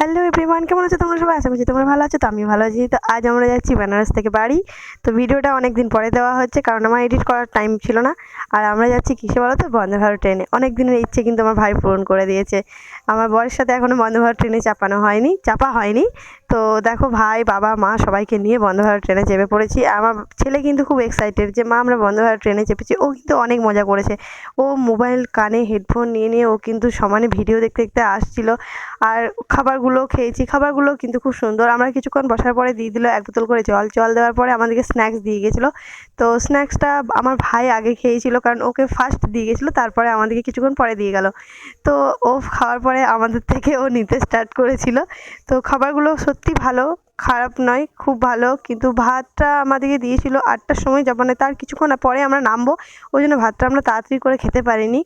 Hello everyone কেমন আছে তোমরা সবাই? আশা করছি তোমরা ভালো আছো, তো আমি ভালো আছি। তো আজ আমরা যাচ্ছি বেনারস থেকে বাড়ি। তো ভিডিওটা অনেক দিন পরে দেওয়া হচ্ছে, কারণ আমার এডিট করার টাইম ছিল না। আর আমরা যাচ্ছি কিসে বলো তো বন্দে ভারত ট্রেনে অনেক দিনের ইচ্ছে কিন্তু আমার ভাই পূরণ করে দিয়েছে। আমার বরের সাথে এখনও বন্দে ভারত ট্রেনে চাপানো হয়নি, চাপা হয়নি। তো দেখো ভাই, বাবা, মা সবাইকে নিয়ে বন্দে ভারত ট্রেনে চেপে পড়েছি। আমার ছেলে কিন্তু খুব এক্সাইটেড যে, মা, আমরা বন্দে ভারত ট্রেনে চেপেছি। ও কিন্তু অনেক মজা করেছে। ও মোবাইল কানে হেডফোন নিয়ে নিয়ে ও কিন্তু সমানে ভিডিও দেখতে দেখতে আসছিল। আর খাবারগুলো খেয়েছি। খাবারগুলো কিন্তু খুব সুন্দর। আমরা কিছুক্ষণ বসার পরে দিয়ে দিল এক বোতল করে জল। জল দেওয়ার পরে আমাদেরকে স্ন্যাক্স দিয়ে গেছিল। তো স্ন্যাক্সটা আমার ভাই আগে খেয়েছিল, কারণ ওকে ফার্স্ট দিয়ে গেছিল, তারপরে আমাদেরকে কিছুক্ষণ পরে দিয়ে গেল। তো ও খাওয়ার পরে আমাদের থেকে ও নিতে স্টার্ট করেছিল। তো খাবারগুলো সত্যি ভালো, খারাপ নয়, খুব ভালো। কিন্তু ভাতটা আমাদেরকে দিয়েছিল আটটার সময় যখন তার কিছুক্ষণ পরে আমরা নামবো। ওই জন্য ভাতটা আমরা তাড়াতাড়ি করে খেতে পারিনি।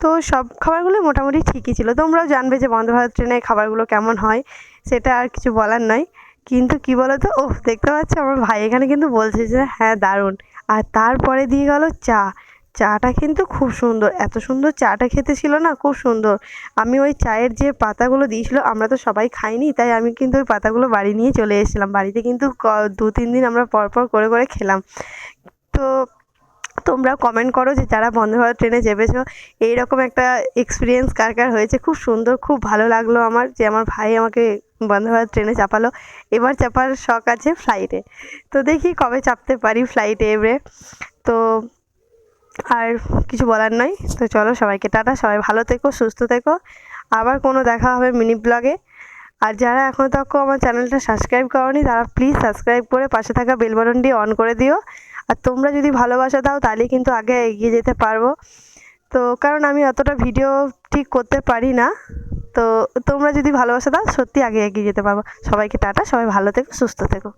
তো সব খাবারগুলো মোটামুটি ঠিকই ছিল। তোমরাও জানবে যে বন্দে ভারত ট্রেনে খাবারগুলো কেমন হয়, সেটা আর কিছু বলার নয়। কিন্তু কি বলো তো ওহ, দেখতে পাচ্ছ আমার ভাই এখানে কিন্তু বলছে যে হ্যাঁ দারুণ। আর তারপরে দিয়ে গেল চা। চাটা কিন্তু খুব সুন্দর। এত সুন্দর চাটা খেতে ছিল না, খুব সুন্দর। আমি ওই চায়ের যে পাতাগুলো দিয়েছিল, আমরা তো সবাই খাইনি, তাই আমি কিন্তু ওই পাতাগুলো বাড়ি নিয়ে চলে এসেছিলাম। বাড়িতে কিন্তু দু, তিন দিন আমরা পরপর করে করে খেলাম। তো তোমরা কমেন্ট করো যে যারা বন্দে ভারত ট্রেনে চেপেছো এইরকম একটা এক্সপিরিয়েন্স কার কার হয়েছে? খুব সুন্দর, খুব ভালো লাগল আমার যে আমার ভাই আমাকে বন্দে ভারত ট্রেনে চাপালো। এবার চাপার শখ আছে ফ্লাইটে তো দেখি কবে চাপতে পারি ফ্লাইটে এবারে। তো আর কিছু বলার নয় তো চলো সবাইকে টাটা, সবাই ভালো থেকো, সুস্থ থেকো। আবার কোনো দেখা হবে মিনি ব্লগে। আর যারা এখনও তক আমার চ্যানেলটা সাবস্ক্রাইব করনি, তারা প্লিজ সাবস্ক্রাইব করে পাশে থাকা বেল বাটনটি অন করে দিও। আর তোমরা যদি ভালোবাসা দাও তাহলে কিন্তু আগে এগিয়ে যেতে পারব। তো কারণ আমি অতটা ভিডিও ঠিক করতে পারি না। তো তোমরা যদি ভালোবাসা দাও, সত্যি আগে এগিয়ে যেতে পারব। সবাইকে টাটা, সবাই ভালো থেকো, সুস্থ থেকো।